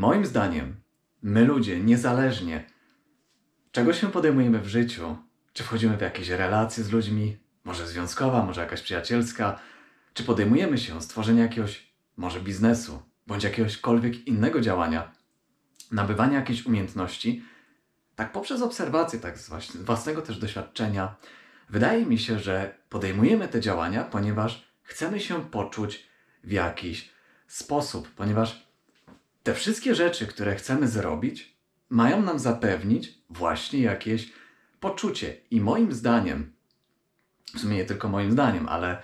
Moim zdaniem, my ludzie, niezależnie czego się podejmujemy w życiu, czy wchodzimy w jakieś relacje z ludźmi, może związkowa, może jakaś przyjacielska, czy podejmujemy się stworzenia jakiegoś, może biznesu, bądź jakiegośkolwiek innego działania, nabywania jakiejś umiejętności, tak poprzez obserwację, tak z własnego też doświadczenia, wydaje mi się, że podejmujemy te działania, ponieważ chcemy się poczuć w jakiś sposób, ponieważ te wszystkie rzeczy, które chcemy zrobić, mają nam zapewnić właśnie jakieś poczucie. I moim zdaniem, w sumie nie tylko moim zdaniem, ale,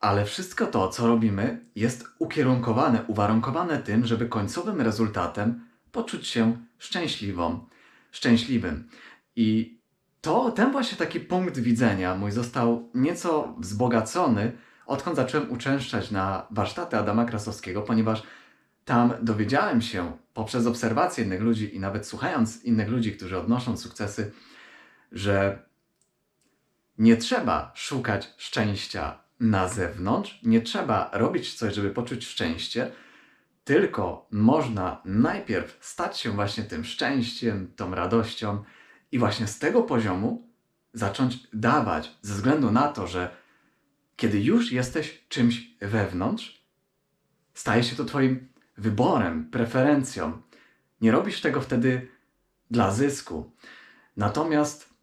ale wszystko to, co robimy, jest ukierunkowane, uwarunkowane tym, żeby końcowym rezultatem poczuć się szczęśliwą, szczęśliwym. I to, ten właśnie taki punkt widzenia mój został nieco wzbogacony, odkąd zacząłem uczęszczać na warsztaty Adama Krasowskiego, ponieważ tam dowiedziałem się poprzez obserwację innych ludzi i nawet słuchając innych ludzi, którzy odnoszą sukcesy, że nie trzeba szukać szczęścia na zewnątrz, nie trzeba robić coś, żeby poczuć szczęście, tylko można najpierw stać się właśnie tym szczęściem, tą radością i właśnie z tego poziomu zacząć dawać, ze względu na to, że kiedy już jesteś czymś wewnątrz, staje się to Twoim wyborem, preferencją. Nie robisz tego wtedy dla zysku. Natomiast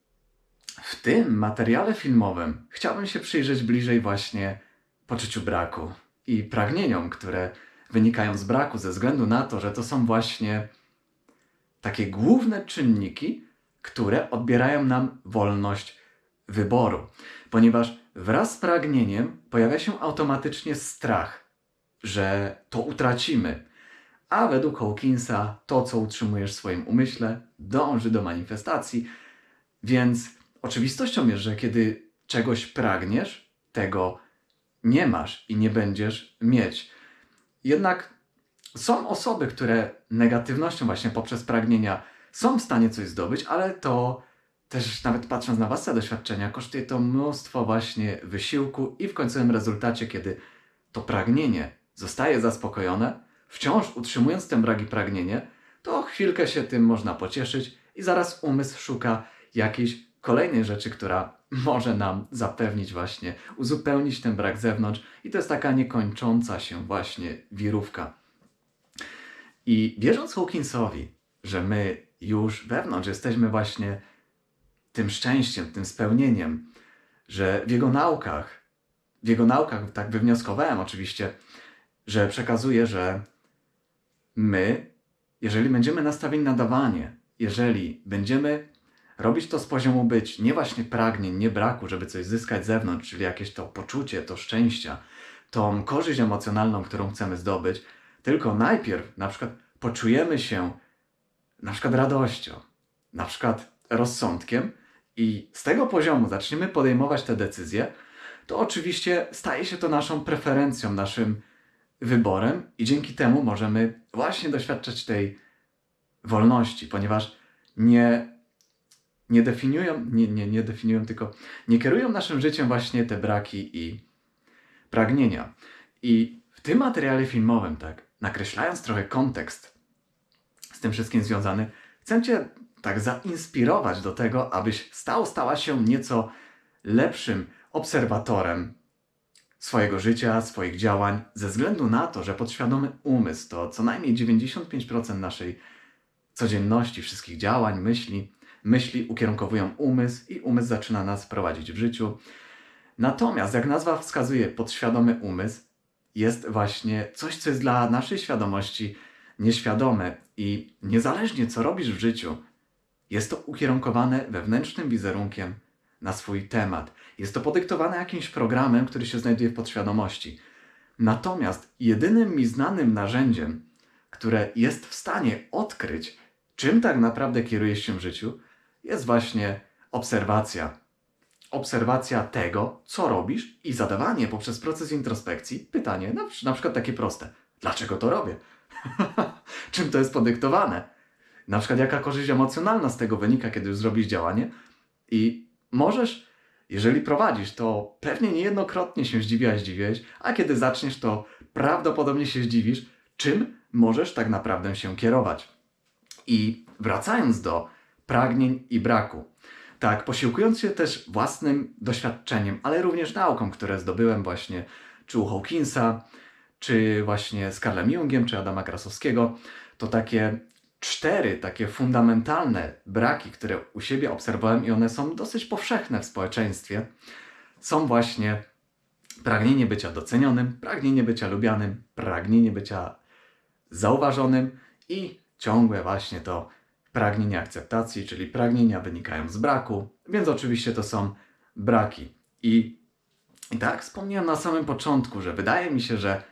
w tym materiale filmowym chciałbym się przyjrzeć bliżej właśnie poczuciu braku i pragnieniom, które wynikają z braku, ze względu na to, że to są właśnie takie główne czynniki, które odbierają nam wolność wyboru. Ponieważ wraz z pragnieniem pojawia się automatycznie strach, że to utracimy. A według Hawkinsa to, co utrzymujesz w swoim umyśle, dąży do manifestacji. Więc oczywistością jest, że kiedy czegoś pragniesz, tego nie masz i nie będziesz mieć. Jednak są osoby, które negatywnością właśnie poprzez pragnienia są w stanie coś zdobyć, ale to też nawet patrząc na własne doświadczenia, kosztuje to mnóstwo właśnie wysiłku i w końcowym rezultacie, kiedy to pragnienie zostaje zaspokojone, wciąż utrzymując ten brak i pragnienie, to chwilkę się tym można pocieszyć i zaraz umysł szuka jakiejś kolejnej rzeczy, która może nam zapewnić właśnie, uzupełnić ten brak zewnątrz i to jest taka niekończąca się właśnie wirówka. I wierząc Hawkinsowi, że my już wewnątrz jesteśmy właśnie tym szczęściem, tym spełnieniem, że w jego naukach, w jego naukach tak wywnioskowałem oczywiście, że przekazuje, że my, jeżeli będziemy nastawieni na dawanie, jeżeli będziemy robić to z poziomu być, nie właśnie pragnień, nie braku, żeby coś zyskać z zewnątrz, czyli jakieś to poczucie, to szczęścia, tą korzyść emocjonalną, którą chcemy zdobyć, tylko najpierw na przykład poczujemy się na przykład radością, na przykład rozsądkiem i z tego poziomu zaczniemy podejmować te decyzje, to oczywiście staje się to naszą preferencją, naszym wyborem i dzięki temu możemy właśnie doświadczać tej wolności, ponieważ nie, nie definiują, nie, nie, nie definiują, tylko nie kierują naszym życiem właśnie te braki i pragnienia. I w tym materiale filmowym, tak, nakreślając trochę kontekst z tym wszystkim związany, chcę Cię tak zainspirować do tego, abyś stał, stała się nieco lepszym obserwatorem swojego życia, swoich działań, ze względu na to, że podświadomy umysł to co najmniej 95% naszej codzienności, wszystkich działań, myśli. Myśli ukierunkowują umysł i umysł zaczyna nas prowadzić w życiu. Natomiast, jak nazwa wskazuje, podświadomy umysł jest właśnie coś, co jest dla naszej świadomości nieświadome i niezależnie co robisz w życiu, jest to ukierunkowane wewnętrznym wizerunkiem na swój temat. Jest to podyktowane jakimś programem, który się znajduje w podświadomości. Natomiast jedynym mi znanym narzędziem, które jest w stanie odkryć, czym tak naprawdę kierujesz się w życiu, jest właśnie obserwacja. Obserwacja tego, co robisz i zadawanie poprzez proces introspekcji pytanie, na, na przykład takie proste: dlaczego to robię? czym to jest podyktowane? Na przykład, jaka korzyść emocjonalna z tego wynika, kiedy już zrobisz działanie? I możesz jeżeli prowadzisz, to pewnie niejednokrotnie się zdziwiłaś, zdziwiłeś, a kiedy zaczniesz, to prawdopodobnie się zdziwisz, czym możesz tak naprawdę się kierować. I wracając do pragnień i braku. Tak, posiłkując się też własnym doświadczeniem, ale również nauką, które zdobyłem właśnie czy u Hawkinsa, czy właśnie z Karlem Jungiem, czy Adama Krasowskiego, to takie cztery takie fundamentalne braki, które u siebie obserwowałem i one są dosyć powszechne w społeczeństwie, są właśnie pragnienie bycia docenionym, pragnienie bycia lubianym, pragnienie bycia zauważonym i ciągłe właśnie to pragnienie akceptacji, czyli pragnienia wynikają z braku, więc oczywiście to są braki. I, I tak wspomniałem na samym początku, że wydaje mi się, że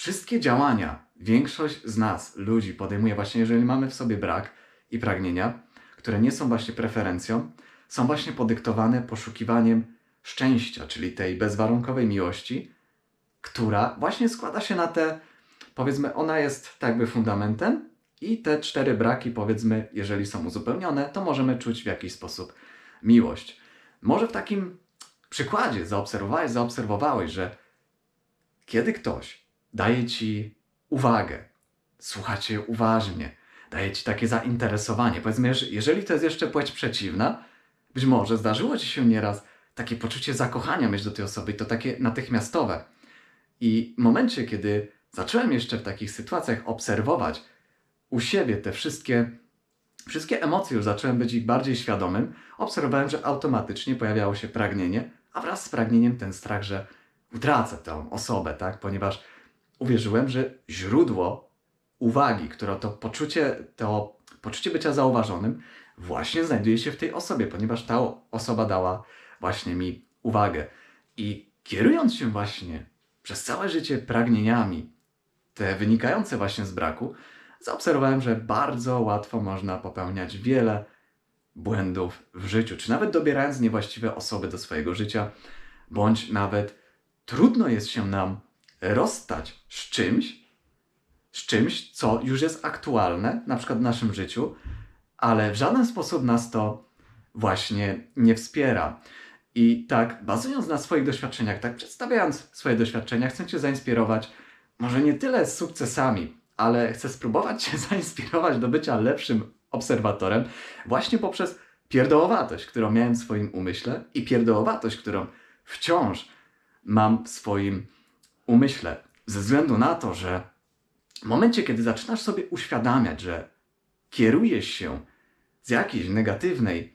wszystkie działania większość z nas, ludzi, podejmuje właśnie, jeżeli mamy w sobie brak i pragnienia, które nie są właśnie preferencją, są właśnie podyktowane poszukiwaniem szczęścia, czyli tej bezwarunkowej miłości, która właśnie składa się na te, powiedzmy, ona jest tak jakby fundamentem i te cztery braki, powiedzmy, jeżeli są uzupełnione, to możemy czuć w jakiś sposób miłość. Może w takim przykładzie zaobserwowałeś, zaobserwowałeś, że kiedy ktoś daje ci uwagę, słucha cię uważnie, daje ci takie zainteresowanie, powiedzmy, że jeżeli to jest jeszcze płeć przeciwna, być może zdarzyło ci się nieraz takie poczucie zakochania mieć do tej osoby i to takie natychmiastowe. I w momencie, kiedy zacząłem jeszcze w takich sytuacjach obserwować u siebie te wszystkie, wszystkie emocje, już zacząłem być ich bardziej świadomym, obserwowałem, że automatycznie pojawiało się pragnienie, a wraz z pragnieniem ten strach, że utracę tę osobę, tak? Ponieważ uwierzyłem, że źródło uwagi, które to poczucie, to poczucie bycia zauważonym, właśnie znajduje się w tej osobie, ponieważ ta osoba dała właśnie mi uwagę. I kierując się właśnie przez całe życie pragnieniami, te wynikające właśnie z braku, zaobserwowałem, że bardzo łatwo można popełniać wiele błędów w życiu, czy nawet dobierając niewłaściwe osoby do swojego życia, bądź nawet trudno jest się nam rozstać z czymś, z czymś, co już jest aktualne, na przykład w naszym życiu, ale w żaden sposób nas to właśnie nie wspiera. I tak, bazując na swoich doświadczeniach, tak przedstawiając swoje doświadczenia, chcę Cię zainspirować, może nie tyle z sukcesami, ale chcę spróbować Cię zainspirować do bycia lepszym obserwatorem, właśnie poprzez pierdołowatość, którą miałem w swoim umyśle i pierdołowatość, którą wciąż mam w swoim umyśle. Ze względu na to, że w momencie, kiedy zaczynasz sobie uświadamiać, że kierujesz się z jakiejś negatywnej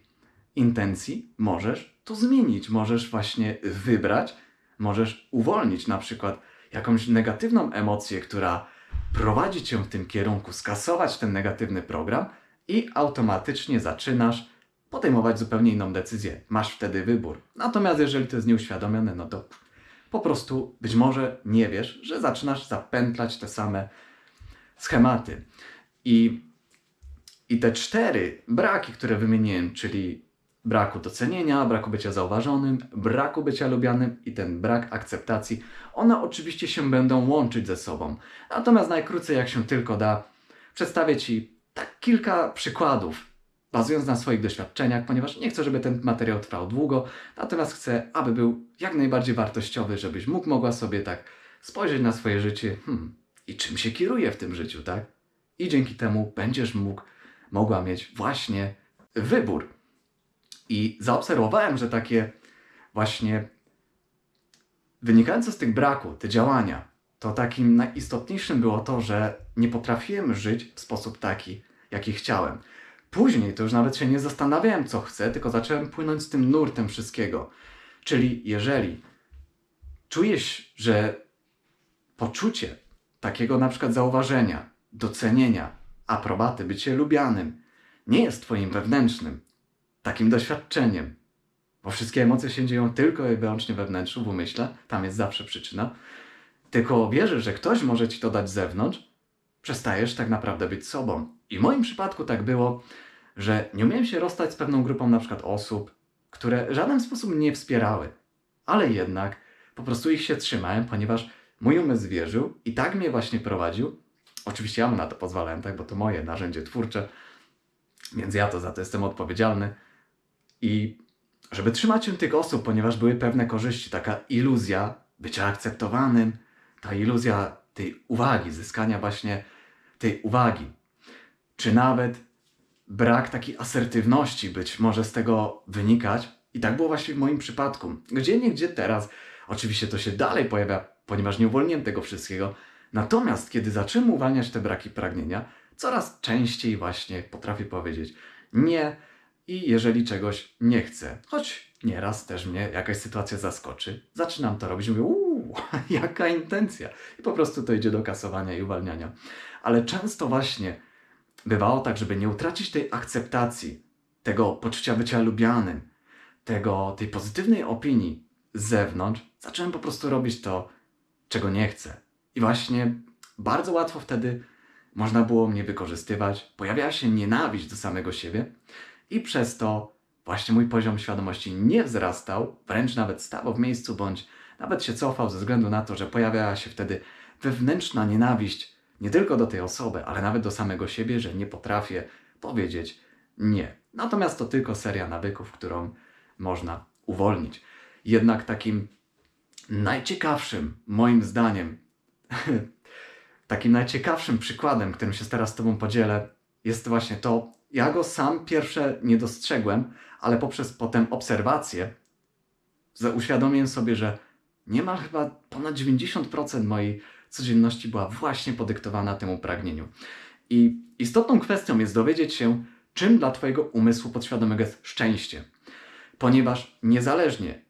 intencji, możesz to zmienić. Możesz właśnie wybrać, możesz uwolnić na przykład jakąś negatywną emocję, która prowadzi cię w tym kierunku, skasować ten negatywny program i automatycznie zaczynasz podejmować zupełnie inną decyzję. Masz wtedy wybór. Natomiast jeżeli to jest nieuświadomione, no to po prostu być może nie wiesz, że zaczynasz zapętlać te same schematy. I, i te cztery braki, które wymieniłem, czyli braku docenienia, braku bycia zauważonym, braku bycia lubianym i ten brak akceptacji, one oczywiście się będą łączyć ze sobą. Natomiast najkrócej, jak się tylko da, przedstawię Ci tak kilka przykładów, bazując na swoich doświadczeniach, ponieważ nie chcę, żeby ten materiał trwał długo, natomiast chcę, aby był jak najbardziej wartościowy, żebyś mógł, mogła sobie tak spojrzeć na swoje życie, hmm, i czym się kieruje w tym życiu, tak? I dzięki temu będziesz mógł, mogła mieć właśnie wybór. I zaobserwowałem, że takie właśnie wynikające z tych braku, te działania, to takim najistotniejszym było to, że nie potrafiłem żyć w sposób taki, jaki chciałem. Później to już nawet się nie zastanawiałem, co chcę, tylko zacząłem płynąć z tym nurtem wszystkiego. Czyli jeżeli czujesz, że poczucie takiego na przykład zauważenia, docenienia, aprobaty, bycie lubianym nie jest Twoim wewnętrznym, takim doświadczeniem, bo wszystkie emocje się dzieją tylko i wyłącznie we wnętrzu, w umyśle, tam jest zawsze przyczyna, tylko wierzysz, że ktoś może Ci to dać z zewnątrz, przestajesz tak naprawdę być sobą. I w moim przypadku tak było, że nie umiałem się rozstać z pewną grupą na przykład osób, które w żaden sposób mnie wspierały, ale jednak po prostu ich się trzymałem, ponieważ mój umysł wierzył i tak mnie właśnie prowadził. Oczywiście ja mu na to pozwalałem, tak, bo to moje narzędzie twórcze, więc ja to za to jestem odpowiedzialny. I żeby trzymać się tych osób, ponieważ były pewne korzyści, taka iluzja bycia akceptowanym, ta iluzja tej uwagi, zyskania właśnie tej uwagi, czy nawet brak takiej asertywności być może z tego wynikać. I tak było właśnie w moim przypadku. Gdzie niegdzie teraz, oczywiście to się dalej pojawia, ponieważ nie uwolniłem tego wszystkiego. Natomiast kiedy zacząłem uwalniać te braki pragnienia, coraz częściej właśnie potrafię powiedzieć nie i jeżeli czegoś nie chcę, choć nieraz też mnie jakaś sytuacja zaskoczy, zaczynam to robić, mówię, uuu, jaka intencja. I po prostu to idzie do kasowania i uwalniania. Ale często właśnie bywało tak, żeby nie utracić tej akceptacji, tego poczucia bycia lubianym, tego, tej pozytywnej opinii z zewnątrz, zacząłem po prostu robić to, czego nie chcę. I właśnie bardzo łatwo wtedy można było mnie wykorzystywać, pojawiała się nienawiść do samego siebie i przez to właśnie mój poziom świadomości nie wzrastał, wręcz nawet stawał w miejscu, bądź nawet się cofał ze względu na to, że pojawiała się wtedy wewnętrzna nienawiść nie tylko do tej osoby, ale nawet do samego siebie, że nie potrafię powiedzieć nie. Natomiast to tylko seria nawyków, którą można uwolnić. Jednak takim najciekawszym, moim zdaniem, takim najciekawszym przykładem, którym się teraz z Tobą podzielę, jest właśnie to, ja go sam pierwsze nie dostrzegłem, ale poprzez potem obserwację uświadomiłem sobie, że niemal chyba ponad 90% mojej codzienności była właśnie podyktowana temu pragnieniu. I istotną kwestią jest dowiedzieć się, czym dla Twojego umysłu podświadomego jest szczęście. Ponieważ niezależnie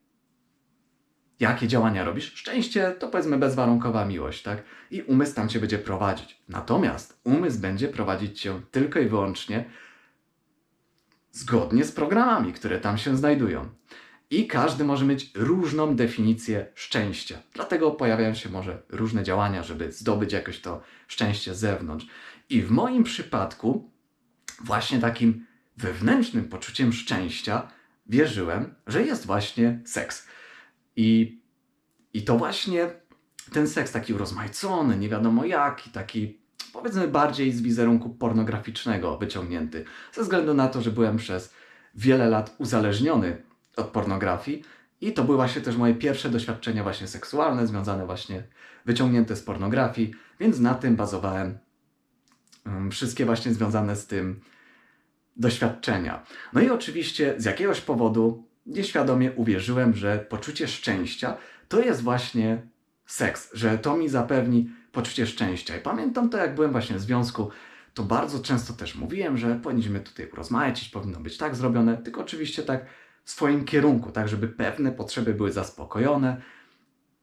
jakie działania robisz, szczęście to powiedzmy bezwarunkowa miłość, tak? I umysł tam cię będzie prowadzić. Natomiast umysł będzie prowadzić cię tylko i wyłącznie zgodnie z programami, które tam się znajdują. I każdy może mieć różną definicję szczęścia. Dlatego pojawiają się może różne działania, żeby zdobyć jakoś to szczęście z zewnątrz. I w moim przypadku, właśnie takim wewnętrznym poczuciem szczęścia, wierzyłem, że jest właśnie seks. I, I to właśnie ten seks taki urozmaicony, nie wiadomo jaki, taki powiedzmy bardziej z wizerunku pornograficznego wyciągnięty. Ze względu na to, że byłem przez wiele lat uzależniony od pornografii i to były właśnie też moje pierwsze doświadczenia właśnie seksualne, związane właśnie, wyciągnięte z pornografii, więc na tym bazowałem um, wszystkie właśnie związane z tym doświadczenia. No i oczywiście z jakiegoś powodu nieświadomie uwierzyłem, że poczucie szczęścia to jest właśnie seks, że to mi zapewni poczucie szczęścia. I pamiętam to, jak byłem właśnie w związku, to bardzo często też mówiłem, że powinniśmy tutaj urozmaicić, powinno być tak zrobione, tylko oczywiście tak w swoim kierunku, tak żeby pewne potrzeby były zaspokojone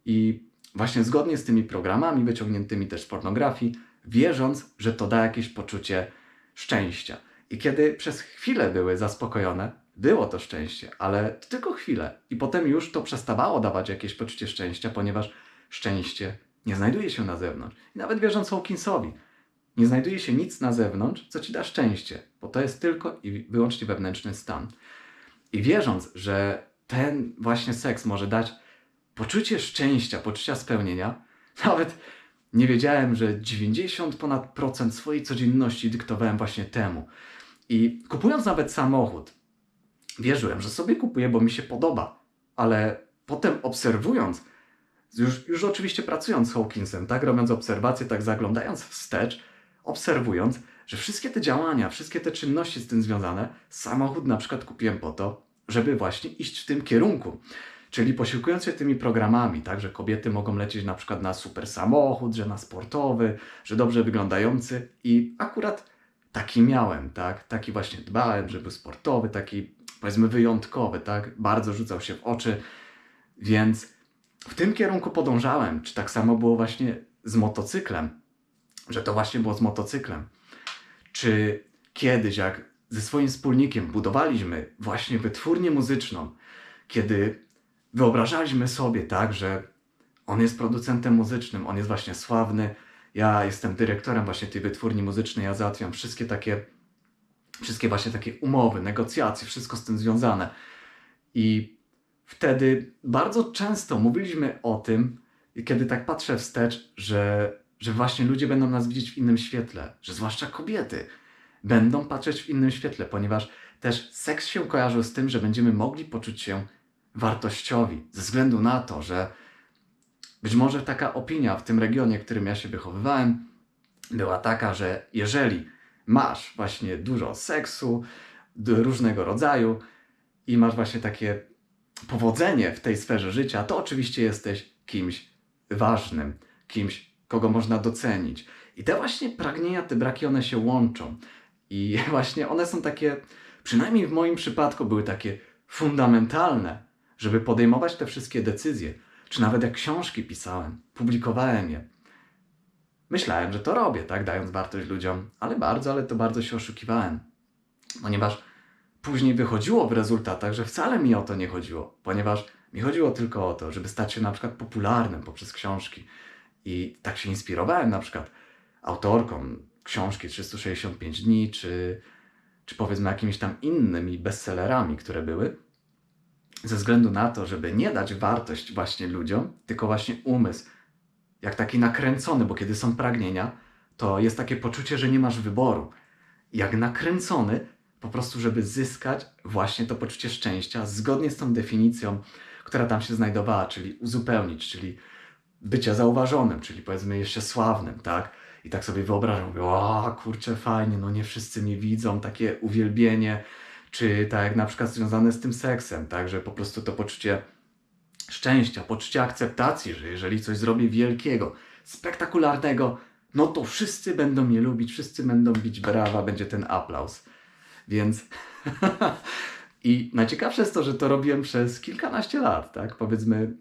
i właśnie zgodnie z tymi programami wyciągniętymi też z pornografii, wierząc, że to da jakieś poczucie szczęścia. I kiedy przez chwilę były zaspokojone, było to szczęście, ale tylko chwilę. I potem już to przestawało dawać jakieś poczucie szczęścia, ponieważ szczęście nie znajduje się na zewnątrz. I nawet wierząc Hawkinsowi, nie znajduje się nic na zewnątrz, co ci da szczęście, bo to jest tylko i wyłącznie wewnętrzny stan. I wierząc, że ten właśnie seks może dać poczucie szczęścia, poczucia spełnienia, nawet nie wiedziałem, że 90 ponad procent swojej codzienności dyktowałem właśnie temu. I kupując nawet samochód, wierzyłem, że sobie kupuję, bo mi się podoba, ale potem obserwując, już, już oczywiście pracując z Hawkinsem, tak, robiąc obserwacje, tak zaglądając wstecz, obserwując, że wszystkie te działania, wszystkie te czynności z tym związane, samochód na przykład kupiłem po to, żeby właśnie iść w tym kierunku. Czyli posiłkując się tymi programami, tak, że kobiety mogą lecieć na przykład na super samochód, że na sportowy, że dobrze wyglądający i akurat taki miałem, tak, taki właśnie dbałem, żeby sportowy, taki powiedzmy wyjątkowy, tak, bardzo rzucał się w oczy, więc w tym kierunku podążałem. Czy tak samo było właśnie z motocyklem, że to właśnie było z motocyklem. Czy kiedyś, jak ze swoim wspólnikiem budowaliśmy właśnie wytwórnię muzyczną, kiedy wyobrażaliśmy sobie, tak, że on jest producentem muzycznym, on jest właśnie sławny, ja jestem dyrektorem właśnie tej wytwórni muzycznej, ja załatwiam wszystkie takie, wszystkie właśnie takie umowy, negocjacje, wszystko z tym związane. I wtedy bardzo często mówiliśmy o tym, kiedy tak patrzę wstecz, że, że właśnie ludzie będą nas widzieć w innym świetle, że zwłaszcza kobiety będą patrzeć w innym świetle, ponieważ też seks się kojarzył z tym, że będziemy mogli poczuć się wartościowi, ze względu na to, że Być może taka opinia w tym regionie, w którym ja się wychowywałem, była taka, że jeżeli masz właśnie dużo seksu różnego rodzaju i masz właśnie takie powodzenie w tej sferze życia, to oczywiście jesteś kimś ważnym, kimś, kogo można docenić. I te właśnie pragnienia, te braki, one się łączą. I właśnie one są takie, przynajmniej w moim przypadku, były takie fundamentalne, żeby podejmować te wszystkie decyzje. Czy nawet jak książki pisałem, publikowałem je. Myślałem, że to robię, tak, dając wartość ludziom, ale bardzo, ale to bardzo się oszukiwałem. Ponieważ później wychodziło w rezultatach, że wcale mi o to nie chodziło, ponieważ mi chodziło tylko o to, żeby stać się na przykład popularnym poprzez książki. I tak się inspirowałem na przykład autorką książki 365 dni, czy, czy powiedzmy jakimiś tam innymi bestsellerami, które były, ze względu na to, żeby nie dać wartość właśnie ludziom, tylko właśnie umysł, jak taki nakręcony, bo kiedy są pragnienia, to jest takie poczucie, że nie masz wyboru. Jak nakręcony, po prostu, żeby zyskać właśnie to poczucie szczęścia, zgodnie z tą definicją, która tam się znajdowała, czyli uzupełnić, czyli bycia zauważonym, czyli powiedzmy jeszcze sławnym, tak? I tak sobie wyobrażam, mówię, o kurczę, fajnie, no nie wszyscy mnie widzą, takie uwielbienie, czy tak jak na przykład związane z tym seksem, tak? Że po prostu to poczucie szczęścia, poczucie akceptacji, że jeżeli coś zrobię wielkiego, spektakularnego, no to wszyscy będą mnie lubić, wszyscy będą bić brawa, będzie ten aplauz. Więc i najciekawsze jest to, że to robiłem przez kilkanaście lat, tak? Powiedzmy,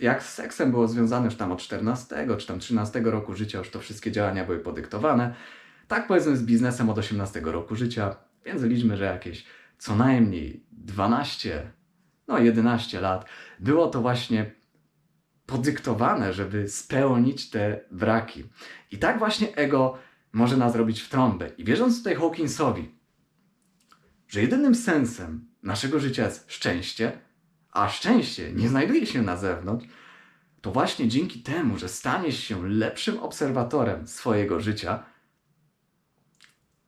jak z seksem było związane już tam od 14 czy tam 13 roku życia, już to wszystkie działania były podyktowane. Tak powiedzmy z biznesem od 18 roku życia, więc liczmy, że jakieś co najmniej 12, no 11 lat było to właśnie podyktowane, żeby spełnić te braki. I tak właśnie ego może nas robić w trąbę. I wierząc tutaj Hawkinsowi, że jedynym sensem naszego życia jest szczęście, a szczęście nie znajduje się na zewnątrz, to właśnie dzięki temu, że staniesz się lepszym obserwatorem swojego życia,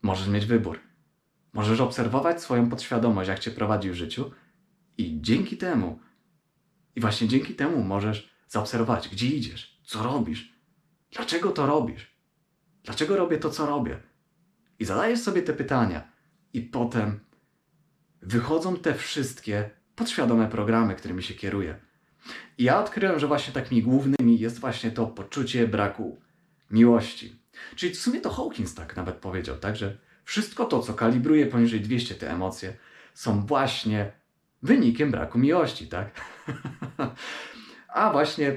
możesz mieć wybór. Możesz obserwować swoją podświadomość, jak cię prowadzi w życiu, i dzięki temu, i właśnie dzięki temu możesz zaobserwować, gdzie idziesz, co robisz, dlaczego to robisz, dlaczego robię to, co robię. I zadajesz sobie te pytania, i potem wychodzą te wszystkie podświadome programy, którymi się kieruję. I ja odkryłem, że właśnie takimi głównymi jest właśnie to poczucie braku miłości. Czyli w sumie to Hawkins tak nawet powiedział, tak, że wszystko to, co kalibruje poniżej 200 te emocje, są właśnie wynikiem braku miłości, tak? A właśnie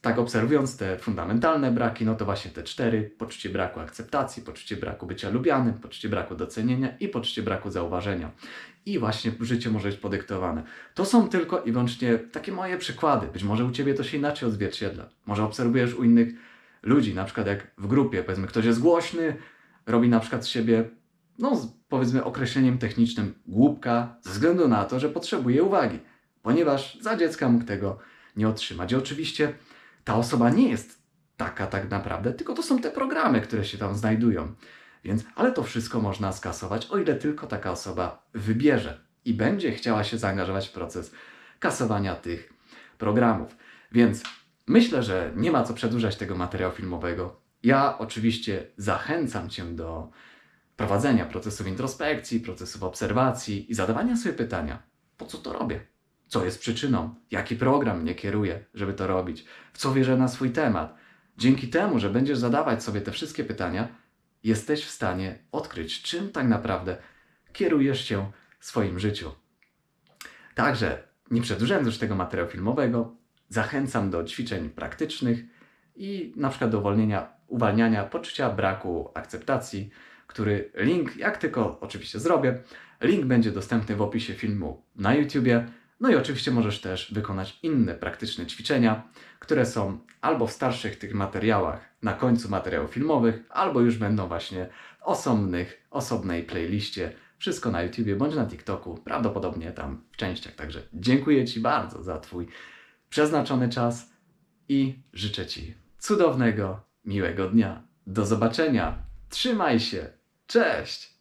tak obserwując te fundamentalne braki, no to właśnie te cztery, poczucie braku akceptacji, poczucie braku bycia lubianym, poczucie braku docenienia i poczucie braku zauważenia. I właśnie życie może być podyktowane. To są tylko i wyłącznie takie moje przykłady. Być może u Ciebie to się inaczej odzwierciedla. Może obserwujesz u innych ludzi, na przykład jak w grupie, powiedzmy ktoś jest głośny, robi na przykład z siebie, no powiedzmy określeniem technicznym głupka, ze względu na to, że potrzebuje uwagi, ponieważ za dziecka mógł tego nie otrzymać. I oczywiście ta osoba nie jest taka tak naprawdę, tylko to są te programy, które się tam znajdują. Więc, ale to wszystko można skasować, o ile tylko taka osoba wybierze i będzie chciała się zaangażować w proces kasowania tych programów. Więc myślę, że nie ma co przedłużać tego materiału filmowego. Ja oczywiście zachęcam Cię do prowadzenia procesów introspekcji, procesów obserwacji i zadawania sobie pytania: po co to robię? Co jest przyczyną? Jaki program mnie kieruje, żeby to robić? W co wierzę na swój temat? Dzięki temu, że będziesz zadawać sobie te wszystkie pytania, jesteś w stanie odkryć, czym tak naprawdę kierujesz się w swoim życiu. Także, nie przedłużając już tego materiału filmowego, zachęcam do ćwiczeń praktycznych i na przykład do uwolnienia, uwalniania poczucia braku akceptacji, który link, jak tylko oczywiście zrobię, link będzie dostępny w opisie filmu na YouTubie. No i oczywiście możesz też wykonać inne praktyczne ćwiczenia, które są albo w starszych tych materiałach na końcu materiałów filmowych, albo już będą właśnie w osobnych, osobnej playliście. Wszystko na YouTubie bądź na TikToku, prawdopodobnie tam w częściach. Także dziękuję Ci bardzo za Twój przeznaczony czas i życzę Ci cudownego, miłego dnia. Do zobaczenia. Trzymaj się. Cześć.